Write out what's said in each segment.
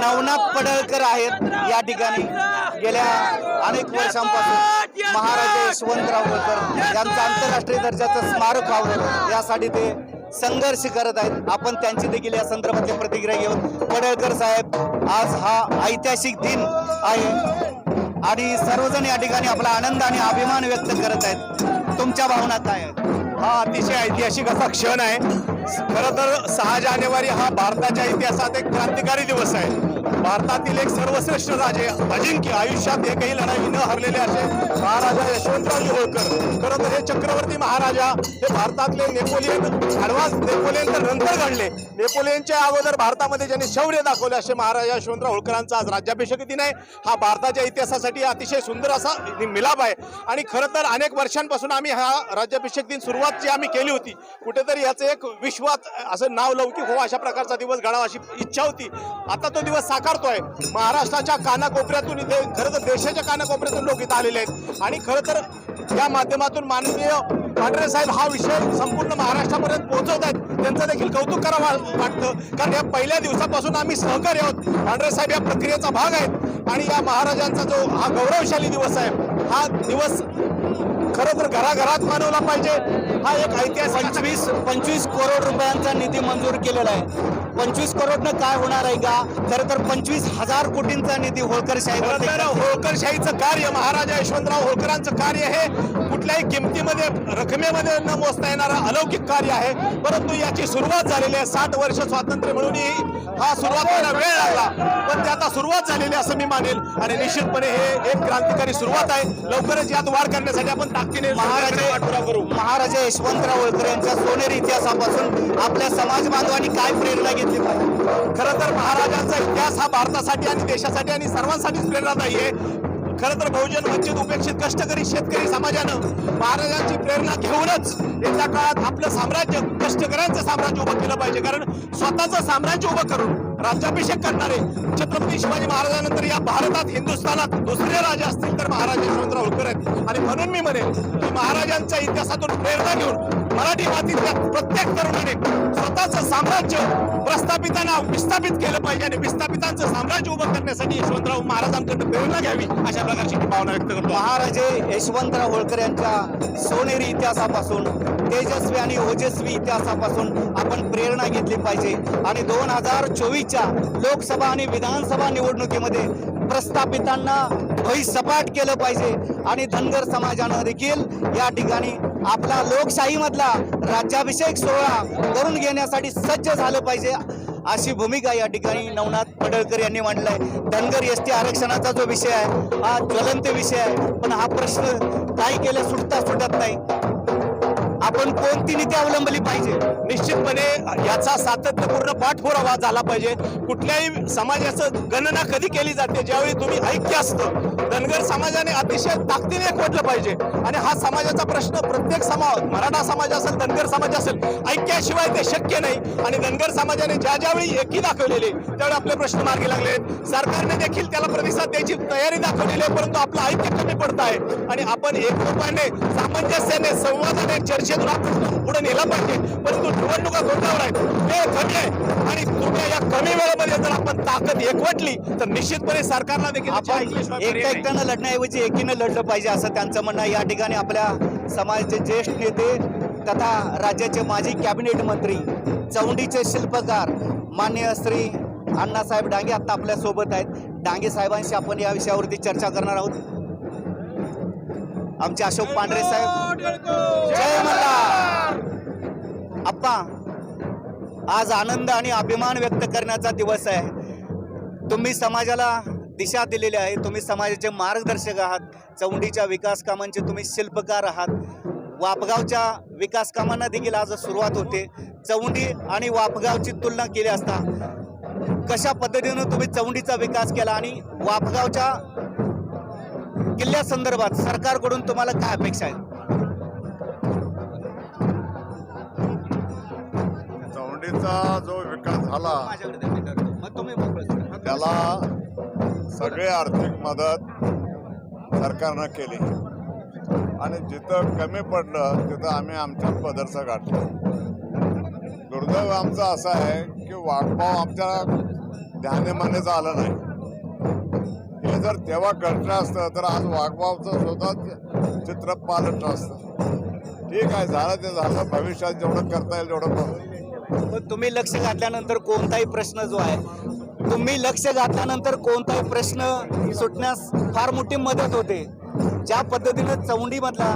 नवनाथ पडळकर आहेत या ठिकाणी. गेल्या अनेक वर्षांपासून महाराजा यशवंतराव होळकर यांचं आंतरराष्ट्रीय दर्जाचं स्मारक व्हावं यासाठी ते संघर्ष करत आहेत. आपण त्यांची देखील या संदर्भातली प्रतिक्रिया घेऊन पडळकर साहेब आज हा ऐतिहासिक दिन आहे. आणि सर्वजण या ठिकाणी आपला आनंद आणि अभिमान व्यक्त करत आहेत. तुमच्या भावना काय आहेत? हा अतिशय ऐतिहासिक असा क्षण आहे. खरं तर सहा जानेवारी हा भारताच्या इतिहासात एक क्रांतिकारी दिवस आहे. भारतातील एक सर्वश्रेष्ठ राजे अजिंक्य आयुष्यात एकही लढाई न हरलेले असे महाराजा यशवंतराव होळकर खरं तर हे चक्रवर्ती महाराजा हे भारतातले नेपोलियन ॲडव्हान्स नेपोलियन तर नंतर घडले. नेपोलियनच्या अगोदर भारतामध्ये ज्यांनी शौर्य दाखवले असे महाराजा यशवंतराव होळकरांचा आज राज्याभिषेक दिन आहे. हा भारताच्या इतिहासासाठी अतिशय सुंदर असा मिलाप आहे. आणि खरं तर अनेक वर्षांपासून आम्ही हा राज्याभिषेक दिन सुरुवात जी आम्ही केली होती कुठेतरी याचं एक विश्वात असं नाव लौकिक हो अशा प्रकारचा दिवस घडावा अशी इच्छा होती. आता तो दिवस साकारतोय महाराष्ट्राच्या कानाकोपऱ्यातून इथे खरं तर देशाच्या कानाकोपऱ्यातून लोक इथं आलेले आहेत. आणि खरं तर या माध्यमातून माननीय पांढरे साहेब हा विषय संपूर्ण महाराष्ट्रापर्यंत पोहोचवत आहेत. त्यांचं देखील कौतुक करावं वाटतं. कारण या पहिल्या दिवसापासून आम्ही सहकारी आहोत. पांढरे साहेब या प्रक्रियेचा भाग आहेत. आणि या महाराजांचा जो हा गौरवशाली दिवस आहे हा दिवस खरं तर घराघरात मानवला पाहिजे. हा एक ऐतिहासिक पंचवीस पंचवीस करोड रुपयांचा निधी मंजूर केलेला आहे. पंचवीस करोडनं काय होणार आहे का? खरं तर पंचवीस हजार कोटींचा निधी होळकर खरं तर साहेब होळकरशाहीचं कार्य महाराजा यशवंतराव होळकरांचं कार्य हे कुठल्याही किमतीमध्ये रकमेमध्ये न मोजता येणारं अलौकिक कार्य आहे. परंतु याची सुरुवात झालेली आहे. साठ वर्ष स्वातंत्र्य मिळूनही हा सुरुवात व्हायला वेळ लागला. पण ते आता सुरुवात झालेली असं मी मानेल. आणि निश्चितपणे हे एक क्रांतिकारी सुरुवात आहे. लवकरच यात वाढ करण्यासाठी आपण ताकदीने महाराजे करू. महाराजा यशवंतराव होळकर यांच्या सोनेरी इतिहासापासून आपल्या समाज बांधवांनी काय प्रेरणा घेतली? पाहिजे खरं तर महाराजांचा इतिहास हा भारतासाठी आणि देशासाठी आणि सर्वांसाठीच प्रेरणादायी आहे खरं तर बहुजन वंचित उपेक्षित कष्टकरी शेतकरी समाजानं महाराजांची प्रेरणा घेऊनच येत्या काळात आपलं साम्राज्य कष्टकऱ्यांचं साम्राज्य उभं केलं पाहिजे. कारण स्वतःचं साम्राज्य उभं करून राज्याभिषेक करणारे छत्रपती शिवाजी महाराजांनंतर या भारतात हिंदुस्थानात दुसरे राजे असतील तर महाराज यशवंतराव होळकर आहेत. आणि म्हणून मी म्हणेन की महाराजांच्या इतिहासातून प्रेरणा घेऊन मराठी मातीतल्या प्रत्येक तरुणाने स्वतःचं साम्राज्य प्रस्थापितांना विस्थापित केलं पाहिजे आणि विस्थापितांचं साम्राज्य उभं करण्यासाठी यशवंतराव महाराजांकडून प्रेरणा घ्यावी अशा प्रकारची मी भावना व्यक्त करतो. महाराजे यशवंतराव होळकर यांच्या सोनेरी इतिहासापासून तेजस्वी आणि ओजस्वी इतिहासापासून आपण प्रेरणा घेतली पाहिजे आणि दोन हजार चोवीसच्या लोकसभा आणि विधानसभा निवडणुकीमध्ये प्रस्थापितांना भुईसपाट केलं पाहिजे. आणि धनगर समाजानं देखील या ठिकाणी आपला लोकशाहीमधला राज्याभिषेक सोहळा करून घेण्यासाठी सज्ज झालं पाहिजे. अशी भूमिका या ठिकाणी नवनाथ पडळकर यांनी मांडलाय. धनगर एस टी आरक्षणाचा जो विषय आहे हा ज्वलंत विषय आहे. पण हा प्रश्न काय केलं सुटता सुटत नाही. आपण कोणती नीती अवलंबली पाहिजे? निश्चितपणे याचा सातत्यपूर्ण पाठपुरावा झाला पाहिजे. कुठल्याही समाजाचं गणना कधी केली जाते? ज्यावेळी तुम्ही ऐक्य असतं. धनगर समाजाने अतिशय ताकदीने एकवटलं पाहिजे. आणि हा समाजाचा प्रश्न प्रत्येक समाज मराठा समाज असेल धनगर समाज असेल ऐक्याशिवाय ते शक्य नाही. आणि धनगर समाजाने ज्या ज्यावेळी एकी दाखवलेली त्यावेळी आपले प्रश्न मार्गी लागले सरकारने देखील त्याला प्रतिसाद द्यायची तयारी दाखवलेली आहे परंतु आपलं ऐक्य कमी पडत आहे. आणि आपण एकरूपाने सामंजस्याने संवादाने चर्चेत पुढे नेला पाहिजे. परंतु निवडणुका तोंडावर आहेत. वेळ कमी आहे. आणि तुम्ही या कमी वेळेमध्ये जर आपण ताकद एकवटली तर निश्चितपणे सरकारला देखील एकट्या. एकट्यानं लढण्याऐवजी एकीनं लढलं पाहिजे असं त्यांचं म्हणणं आहे. या ठिकाणी आपल्या समाजाचे ज्येष्ठ नेते तथा राज्याचे माजी कॅबिनेट मंत्री चौंडीचे शिल्पकार मान्य श्री अण्णासाहेब डांगे आता आपल्यासोबत आहेत. डांगे साहेबांशी आपण या विषयावरती चर्चा करणार आहोत. आमचे अशोक पांढरे साहेब. जय मल्हार. आप्पा आज आनंद आणि अभिमान व्यक्त करण्याचा दिवस आहे. तुम्ही समाजाला दिशा दिलेली आहे. तुम्ही समाजाचे मार्गदर्शक आहात. चौंडीच्या विकास कामांचे तुम्ही शिल्पकार आहात. वापगावच्या विकास कामांना देखील आज सुरुवात होते. चौंडी आणि वापगावची तुलना केली असता कशा पद्धतीनं तुम्ही चौंडीचा विकास केला आणि वापगावच्या किल्ल्यासंदर्भात सरकारकडून तुम्हाला काय अपेक्षा आहे चौंडीचा जो विकास झाला. मग तुम्ही मोकळे सोडा. त्याला सगळी आर्थिक मदत सरकारनं केली. आणि जिथं कमी पडलं तिथं आम्ही आमच्या पदरचं गाठलं. दुर्दैव आमचं असं आहे की वाघभाव आमच्या ध्यानमानेचं आलं नाही. हे जर तेव्हा घडलं असतं तर आज वाघबावचं स्वतः चित्र पालटलं असतं. ठीक आहे झालं ते झालं. भविष्यात जेवढं करता येईल तेवढं करू. पण तुम्ही लक्ष घातल्यानंतर कोणताही प्रश्न जो आहे तुम्ही लक्ष घातल्यानंतर कोणताही प्रश्न सुटण्यास फार मोठी मदत होते. ज्या पद्धतीनं चौंडीमधला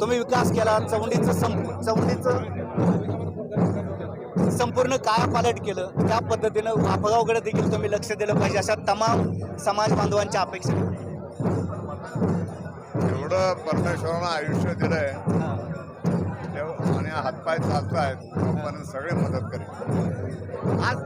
तुम्ही विकास केला चौंडीचं संप चौंडीचं संपूर्ण कायापालट केलं. त्या पद्धतीनं वापगावकडे देखील तुम्ही लक्ष दिलं पाहिजे अशा तमाम समाज बांधवांच्या अपेक्षा. आहेत. एवढं परमेश्वरानं आयुष्य दिलंय. आणि हातपाय चालतायत. तोपर्यंत सगळे मदत करेल आज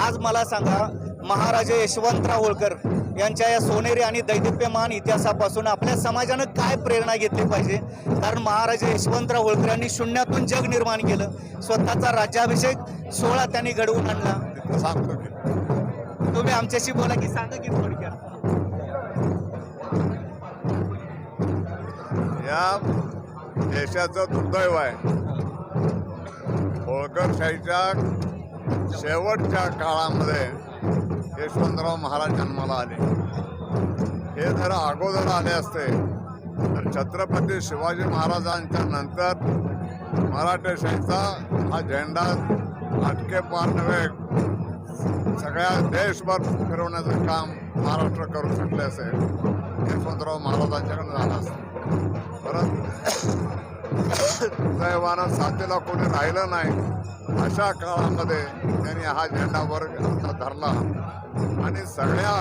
आज मला सांगा महाराजे यशवंतराव होळकर यांच्या या सोनेरी आणि दैदिप्यमान इतिहासापासून आपल्या समाजानं काय प्रेरणा घेतली पाहिजे? कारण महाराजा यशवंतराव होळकर यांनी शून्यातून जग निर्माण केलं. स्वतःचा राज्याभिषेक सोहळा त्यांनी घडवून आणला. सांगतो तुम्ही आमच्याशी बोला की सांगा की थोडक्यात. या देशाचं दुर्दैव आहे. होळकरशाहीच्या शेवटच्या काळामध्ये यशवंतराव महाराज जन्माला आले. हे जर अगोदर आले असते तर छत्रपती शिवाजी महाराजांच्या नंतर मराठेशाहीचा हा झेंडा अटके पार नव्हे सगळ्या देशभर फिरवण्याचं काम महाराष्ट्र करू शकले असेल यशवंतराव महाराजांच्याकडे झालं असतं. परंतु दैवानं साथीला कोणी राहिलं नाही अशा काळामध्ये त्यांनी हा झेंडा वर धरला. आणि सगळ्या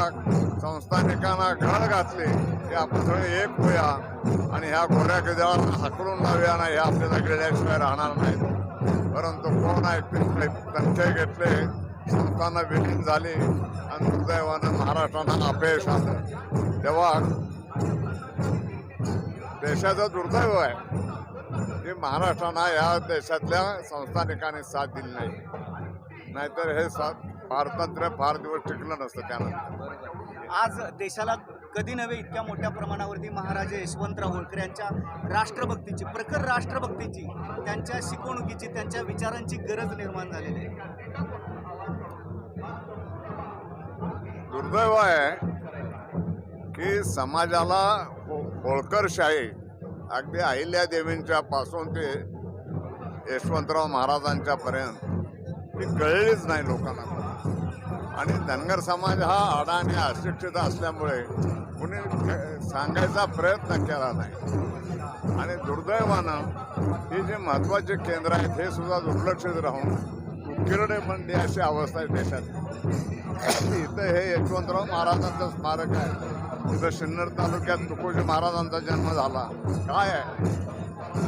संस्थानिकांना घळ घातले. की आपण सगळे एक होऊया आणि ह्या घोड्या गजाला हाकलून लावूया ना हे आपल्याला गेल्याशिवाय राहणार नाहीत. परंतु कोण ऐकले संचय घेतले संस्थांना विलीन झाली आणि दुर्दैवानं महाराष्ट्राला अपयश आलं. तेव्हा देशाचं दुर्दैव आहे की महाराष्ट्रांना या देशातल्या संस्थानिकांनी साथ दिली नाही. नाहीतर हे साथ पारतंत्र्य फार दिवस टिकलं नसतं त्यानंतर. आज देशाला कधी नव्हे इतक्या मोठ्या प्रमाणावरती महाराजे यशवंतराव होळकर यांच्या राष्ट्रभक्तीची प्रखर राष्ट्रभक्तीची त्यांच्या शिकवणुकीची त्यांच्या विचारांची गरज निर्माण झालेली आहे. दुर्दैव आहे की समाजाला हो- होळकरशाही अगदी अहिल्या देवींच्या पासून ते यशवंतराव महाराजांच्या पर्यंत ही कळलीच नाही लोकांना. आणि धनगर समाज हा आडा आणि अशिक्षित असल्यामुळे कुणी सांगायचा प्रयत्न केला नाही. आणि दुर्दैवानं ही जी महत्त्वाचे केंद्र आहेत हे सुद्धा दुर्लक्षित राहून किरडे बनली अशी अवस्था आहे देशात. इथं हे यशवंतराव महाराजांचं स्मारक आहे. इथं सिन्नर तालुक्यात तुकोजी महाराजांचा जन्म झाला. काय आहे?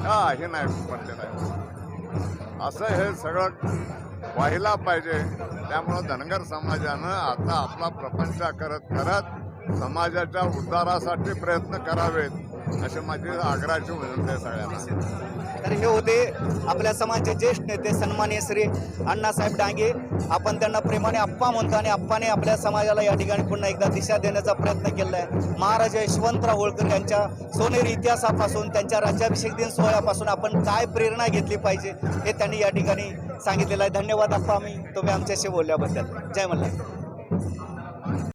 का हे नाही पडलेलं आहे. असं हे सगळं व्हायला पाहिजे. त्यामुळं धनगर समाजानं आता आपला प्रपंच करत करत समाजाच्या उद्धारासाठी प्रयत्न करावेत असे माझी आग्रहाची विनंती आहे सगळ्यांना. तर हे होते आपल्या समाजाचे ज्येष्ठ नेते सन्मान्य श्री अण्णासाहेब डांगे. आपण त्यांना प्रेमाने आप्पा म्हणतो आणि आप्पाने आपल्या समाजाला या ठिकाणी पुन्हा एकदा दिशा देण्याचा प्रयत्न केला आहे महाराजा यशवंतराव होळकर यांच्या सोनेरी इतिहासापासून त्यांच्या राज्याभिषेक दिन सोहळ्यापासून आपण काय प्रेरणा घेतली पाहिजे हे त्यांनी या ठिकाणी सांगितलेलं आहे. धन्यवाद आप्पा आम्ही तुम्ही आमच्याशी बोलल्याबद्दल. जय मल्हार.